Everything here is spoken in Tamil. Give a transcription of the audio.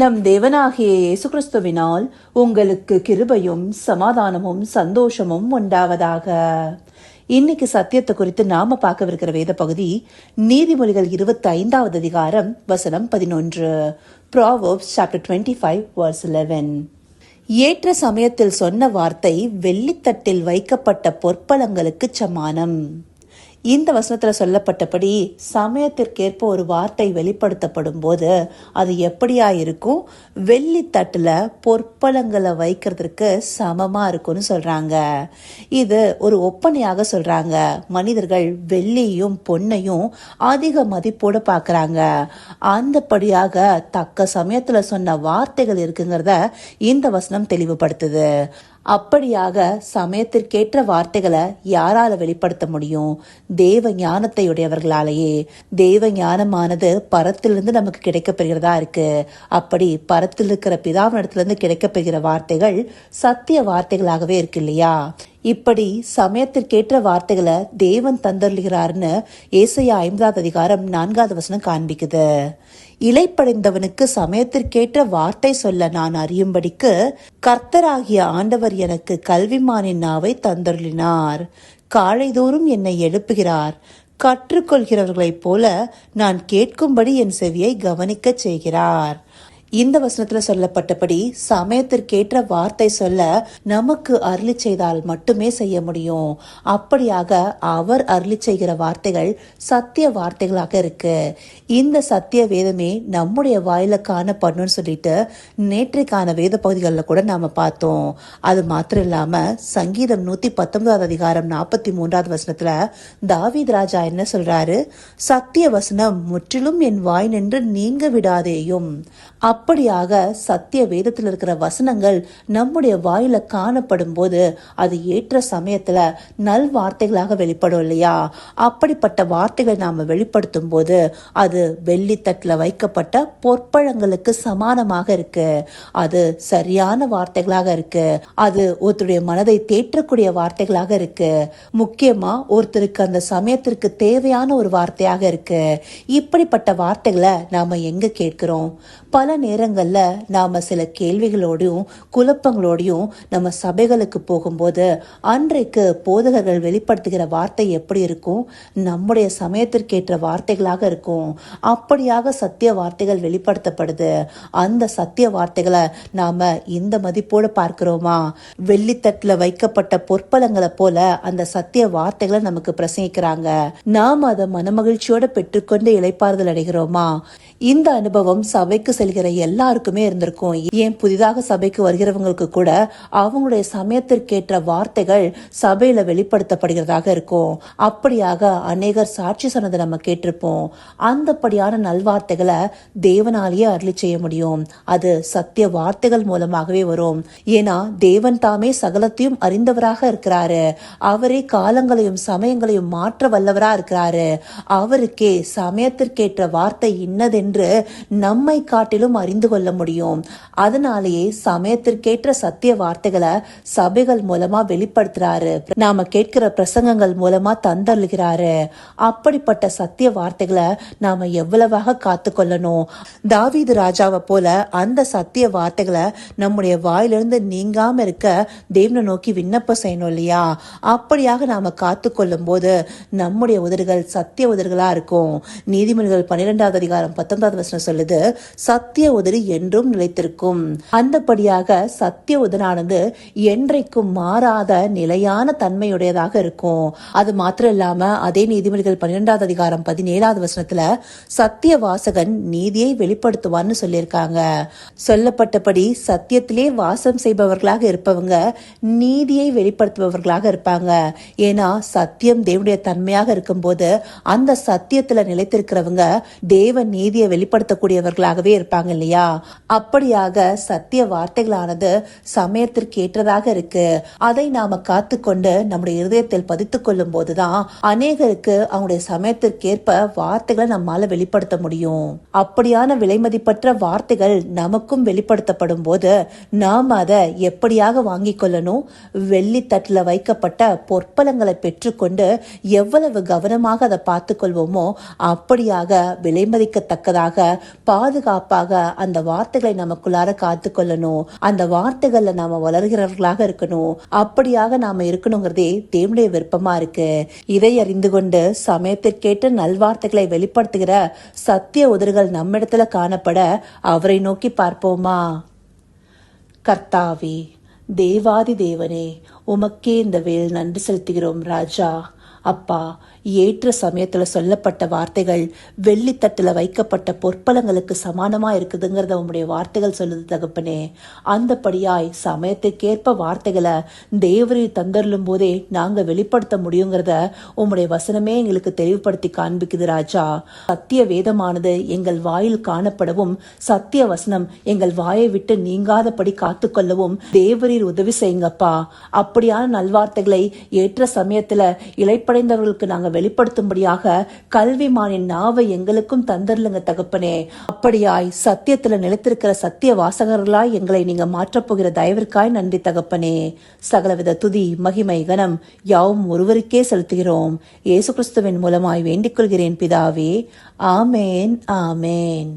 நம் தேவனாகிய இயேசு கிறிஸ்துவினால் உங்களுக்கு கிருபையும் சமாதானமும் சந்தோஷமும் உண்டாவதாக. இன்னைக்கு சத்தியத்தை குறித்து நாம பார்க்கவிருக்கிற வேத பகுதி நீதிமொழிகள் இருபத்தி ஐந்தாவது அதிகாரம் வசனம் பதினொன்று. Proverbs chapter twenty five verse eleven ஏற்ற சமயத்தில் சொன்ன வார்த்தை வெள்ளித்தட்டில் வைக்கப்பட்ட பொற்பலங்களுக்கு சமானம். இந்த வசனத்தில் சொல்லப்பட்டபடி சமயத்திற்கேற்ப ஒரு வார்த்தை வெளிப்படுத்தப்படும் போது அது எப்படியா இருக்கும்? வெள்ளி தட்டுல பொற்பலங்களை வைக்கிறதுக்கு சமமாக இருக்கும்னு சொல்கிறாங்க இது ஒரு ஒப்பனையாக சொல்கிறாங்க மனிதர்கள் வெள்ளியும் பொன்னையும் அதிக மதிப்போடு பார்க்குறாங்க. அந்தபடியாக தக்க சமயத்தில் சொன்ன வார்த்தைகள் இருக்குங்கிறத இந்த வசனம் தெளிவுபடுத்துது. அப்படியாக சமயத்திற்கேற்ற வார்த்தைகளை யாரால வெளிப்படுத்த முடியும்? தேவ ஞானத்தை உடையவர்களாலேயே தேவ ஞானமானது பரத்திலிருந்து நமக்கு கிடைக்கப்பெறுகிறதா இருக்கு? அப்படி பரத்தில் இருக்கிற பிதாவினிடத்திலிருந்து கிடைக்கப்பெறுகிற வார்த்தைகள் சத்திய வார்த்தைகளாகவே இருக்கு இல்லையா? இப்படி சமயத்திற்கேற்ற வார்த்தைகளை தேவன் தந்தருகிறார்னு ஏசையா ஐம்பதாவது அதிகாரம் நான்காவது வசனம் காண்பிக்குது. இலைப்படைந்தவனுக்கு சமயத்திற்கேற்ற வார்த்தை சொல்ல நான் அறியும்படிக்கு கர்த்தராகிய ஆண்டவர் எனக்கு கல்விமானின் நாவை தந்தருளினார். காலைதோறும் என்னை எழுப்புகிறார். கற்றுக்கொள்கிறவர்களைப் போல நான் கேட்கும்படி என் செவியை கவனிக்கச் செய்கிறார். இந்த வசனத்துல சொல்லப்பட்டபடி சமயத்திற்கேற்ற வார்த்தை சொல்ல நமக்கு அருளி செய்தால் மட்டுமே செய்ய முடியும். அப்படியாக அவர் அருளி செய்கிற வார்த்தைகள் சத்திய வார்த்தைகளாக இருக்கு. இந்த சத்திய வேதமே நம்முடைய வாயில காணப்படணும்னு சொல்லிட்டு நேற்றைக்கான வேத பகுதிகளில் கூட நாம பார்த்தோம். அது மாத்திரம் இல்லாம சங்கீதம் நூத்தி பத்தொன்பதாவது அதிகாரம் நாற்பத்தி மூன்றாவது வசனத்துல தாவித் ராஜா என்ன சொல்றாரு? சத்திய வசனம் முற்றிலும் என் வாய் நின்று நீங்க விடாதேயும். அப்படியாக சத்திய வேதத்தில் இருக்கிற வசனங்கள் நம்முடைய வாயில காணப்படும் போது அது ஏற்ற சமயத்துல நல் வார்த்தைகளாக வெளிப்படும் இல்லையா? அப்படிப்பட்ட வார்த்தைகள் நாம வெளிப்படுத்தும் போது அது வெள்ளித்தட்டுல வைக்கப்பட்ட பொற்பழங்களுக்கு சமானமாக இருக்கு. அது சரியான வார்த்தைகளாக இருக்கு. அது ஒருத்தருடைய மனதை தேற்றக்கூடிய வார்த்தைகளாக இருக்கு. முக்கியமா ஒருத்தருக்கு அந்த சமயத்திற்கு தேவையான ஒரு வார்த்தையாக இருக்கு. இப்படிப்பட்ட வார்த்தைகளை நாம எங்க கேட்கிறோம்? பல நேரங்களில் நாம் சில கேள்விகளோடையும் குழப்பங்களோடையும் நம்ம சபைகளுக்கு போகும்போது அன்றைக்கு போதகர்கள் வெளிப்படுத்துகிற வார்த்தை எப்படி இருக்கும்? நம்முடைய சமயத்திற்கேற்ற வார்த்தைகளாக இருக்கும். அப்படியாக சத்திய வார்த்தைகள் வெளிப்படுத்தப்படுது. அந்த சத்திய வார்த்தைகளை நாம இந்த மதிப்போடு பார்க்கிறோமா? வெள்ளித்தட்டில் வைக்கப்பட்ட பொற்பலங்களை போல அந்த சத்திய வார்த்தைகளை நமக்கு பிரசங்கிக்கிறாங்க. நாம் அதை மனமகிழ்ச்சியோடு பெற்றுக்கொண்டு இழைப்பாறுதல் அடைகிறோமா? இந்த அனுபவம் சபைக்கு செல்கிற எல்லாருக்குமே இருந்திருக்கும். ஏன் புதிதாக சபைக்கு வருகிறவங்களுக்கு கூட அவங்களுடைய சமயத்திற்கேற்ற வார்த்தைகள் சபையில வெளிப்படுத்தப்படுகிறதாக இருக்கும். அப்படியாக அநேகர் சாட்சி சொன்னதை நம்ம கேட்டிருப்போம். அந்தப்படியான நல்வார்த்தைகளை தேவனாலேயே அருளி செய்ய முடியும். அது சத்திய வார்த்தைகள் மூலமாகவே வரும். ஏன்னா தேவன் தாமே சகலத்தையும் அறிந்தவராக இருக்கிறாரு. அவரே காலங்களையும் சமயங்களையும் மாற்ற வல்லவரா இருக்கிறாரு. அவருக்கே சமயத்திற்கேற்ற வார்த்தை இன்னதென்று நம்மை காட்ட காட்டிலும் அறிந்து கொள்ள முடியும். அதனாலேயே சமயத்திற்கேற்ற சத்திய வார்த்தைகளை சபைகள் மூலமா வெளிப்படுத்துறாரு. நாம கேட்கிற பிரசங்கங்கள் மூலமா தந்தருகிறாரு அப்படிப்பட்ட சத்திய வார்த்தைகளை நாம எவ்வளவாக காத்து கொள்ளணும் தாவீது ராஜாவை போல அந்த சத்திய வார்த்தைகளை நம்முடைய வாயிலிருந்து நீங்காம இருக்க தேவனை நோக்கி விண்ணப்பம் செய்யணும் இல்லையா? அப்படியாக நாம காத்து கொள்ளும் போது நம்முடைய உதடுகள் சத்திய உதடுகளா இருக்கும். நீதிமன்றங்கள் பன்னிரெண்டாவது அதிகாரம் பத்தொன்பதாவது வசனம் சொல்லுது சத்திய உதடு என்றும் நிலைத்திருக்கும். அந்தபடியாக சத்திய உதனானது என்றைக்கும் மாறாத நிலையான தன்மையுடையதாக இருக்கும். அது மாத்திரம் இல்லாம அதே நீதிமொழிகள் பன்னிரெண்டாவது அதிகாரம் பதினேழாவது வசனத்துல சத்திய வாசகன் நீதியை வெளிப்படுத்துவான்னு சொல்லியிருக்காங்க. சொல்லப்பட்டபடி சத்தியத்திலே வாசம் செய்பவர்களாக இருப்பவங்க நீதியை வெளிப்படுத்துபவர்களாக இருப்பாங்க. ஏன்னா சத்தியம் தேவனுடைய தன்மையாக இருக்கும்போது அந்த சத்தியத்துல நிலைத்திருக்கிறவங்க தேவ நீதியை வெளிப்படுத்தக்கூடியவர்களாகவே இருப்பாங்க. இல்லையா அப்படியாக சத்திய வார்த்தைகளானது சமயத்திற்கு ஏற்றதாக இருக்கு. அதை நாம காத்துக்கொண்டு நம்முடைய இருதயத்தில் பதித்துக் கொள்ளும் போதுதான் அநேகருக்கு அவங்களுடைய சமயத்திற்கேற்ப வார்த்தைகளை நம்மால வெளிப்படுத்த முடியும். அப்படியான விலைமதிப்பற்ற வார்த்தைகள் நமக்கும் வெளிப்படுத்தப்படும் போது நாம் அதை எப்படியாக வாங்கிக் கொள்ளணும்? வெள்ளி தட்டில் வைக்கப்பட்ட பொற்பலங்களை பெற்றுக்கொண்டு எவ்வளவு கவனமாக அதை பார்த்து கொள்வோமோ அப்படியாக விலைமதிக்கத்தக்கதாக பாதுகாப்பாக பாதுகாப்பாக அந்த வார்த்தைகளை நமக்குள்ளார காத்துக்கொள்ளணும் அந்த வார்த்தைகள்ல நாம வளர்கிறவர்களாக இருக்கணும். அப்படியாக நாம இருக்கணுங்கிறதே தேவனுடைய விருப்பமா இருக்கு. இதை அறிந்து கொண்டு சமயத்திற்கேற்ற நல்வார்த்தைகளை வெளிப்படுத்துகிற சத்திய உதறுகள் நம்மிடத்துல காணப்பட அவரை நோக்கி பார்ப்போமா? கர்த்தாவே தேவாதி தேவனே உமக்கே இந்த வேல் நன்றி செலுத்துகிறோம் ராஜா. அப்பா ஏற்ற சமயத்துல சொல்லப்பட்ட வார்த்தைகள் வெள்ளித்தட்டுல வைக்கப்பட்ட பொற்பலங்களுக்கு சமானமா இருக்குதுங்கிறத உங்களுடைய வார்த்தைகள் சொல்லுது தகப்பனே. அந்தபடியாய் சமயத்துக்கேற்ப வார்த்தைகளை தேவரை தந்தருளும் போதே நாங்க வெளிப்படுத்த முடியுங்கிறத உம்முடைய வசனமே எங்களுக்கு தெளிவுபடுத்தி காண்பிக்குது ராஜா. சத்திய வேதமானது எங்கள் வாயில் காணப்படவும் சத்திய வசனம் எங்கள் வாயை விட்டு நீங்காதபடி காத்துக்கொள்ளவும் தேவரீர் உதவி செய்யுங்கப்பா. அப்படியான நல்வார்த்தைகளை ஏற்ற சமயத்துல இலைப்படைந்தவர்களுக்கு நாங்க வெளிப்படுத்தும்படியாக கல்விமானின் நாவை எங்களுக்கும் தந்தர்லுங்க தகப்பனே. அப்படியாய் சத்தியத்துல நிலைத்திருக்கிற சத்திய வாசகர்களாய் எங்களை நீங்க மாற்றப்போகிற தயவிற்காய் நன்றி தகப்பனே. சகலவித துதி மகிமை கனம் யாவும் ஒருவருக்கே செலுத்துகிறோம். இயேசு கிறிஸ்துவின் மூலமாய் வேண்டிக் கொள்கிறேன் பிதாவே. ஆமேன் ஆமேன்.